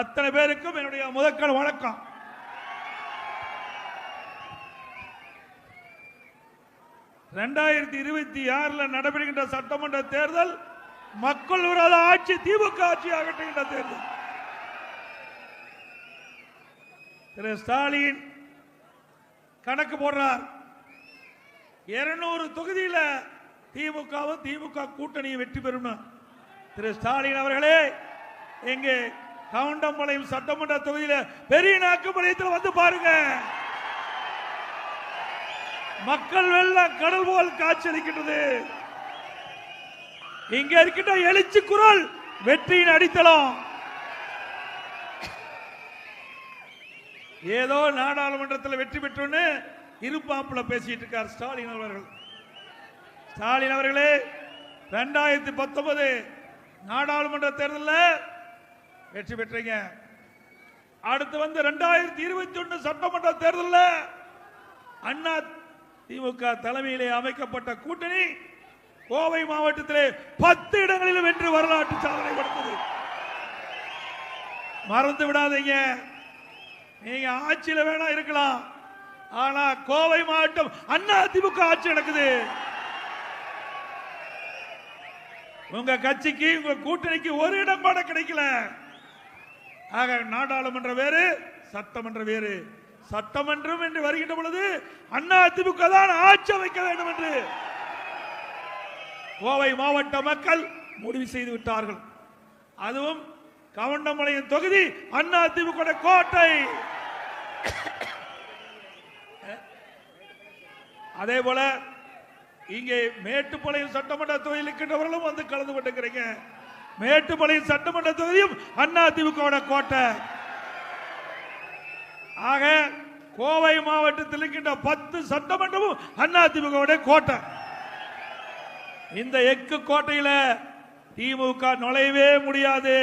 அத்தனை பேருக்கும் என்னுடைய முதற்கண் வணக்கம். ரெண்டாயிரத்தி இருபத்தி ஆறுல நடைபெறுகின்ற சட்டமன்ற தேர்தல் மக்கள் விரோத ஆட்சி திமுக ஆட்சி அகற்றுகின்ற தேர்தல். திரு ஸ்டாலின் கணக்கு போடுறார். இருநூறு தொகுதியில் திமுகவும் திமுக கூட்டணியும் வெற்றி பெறும் திரு ஸ்டாலின் அவர்களே எங்கே கவுண்டம்பாளையம் சட்டமன்ற தொகுதியில பெரிய நாக்குப்பாளையத்தில் வந்து பாருங்க. மக்கள் வெள்ளம் கடல் போல் காட்சியளிக்கின்றது. இங்க இருக்கின்ற எழுச்சி குரல் வெற்றியின் அடித்தளம். ஏதோ நாடாளுமன்றத்தில் வெற்றி பெற்றுன்னு இருப்பாப்புல பேசிட்டு இருக்கார் ஸ்டாலின் அவர்கள். ஸ்டாலின் அவர்களே ரெண்டாயிரத்தி பத்தொன்பது நாடாளுமன்ற தேர்தலில் வெற்றி பெற்றீங்க. அடுத்து வந்து ரெண்டாயிரத்தி இருபத்தி ஒன்று சட்டமன்ற தேர்தலில் அண்ணா திமுக தலைமையிலே அமைக்கப்பட்ட கூட்டணி கோவை மாவட்டத்திலே பத்து இடங்களில் வென்று வரலாற்று சாதனை படுத்தது. மறந்து விடாதீங்க. நீங்க ஆட்சியில் வேணா இருக்கலாம். ஆனா கோவை மாவட்டம் அண்ணா திமுக ஆட்சி நடக்குது. உங்க கட்சிக்கு உங்க கூட்டணிக்கு ஒரு இடம் கூட கிடைக்கல. ஆக நாடாளுமன்ற வேறு சட்டமன்ற வேறு. சட்டமன்றம் என்று வருகின்ற பொழுது அண்ணா திமுக தான் ஆட்சி அமைக்க வேண்டும் என்று. கோவை மாவட்ட மக்கள் முடிவு செய்து விட்டார்கள். அதுவும் கவண்டமலையின் தொகுதி அண்ணா திமுக கோட்டை. அதே போல இங்கே மேட்டுப்பாளையம் சட்டமன்ற தொகுதியில் இருக்கின்றவர்களும் வந்து கலந்து கொண்டிருக்கிறீங்க. மேட்டுப்பாளையம் சட்டமன்ற தொகுதியும் அண்ணா திமுக கோட்டை. ஆக கோவை மாவட்டத்தில் இருக்கின்ற பத்து சட்டமன்றமும் அண்ணா திமுக கோட்டை. இந்த எக்கு கோட்டையில திமுக நுழையவே முடியாது.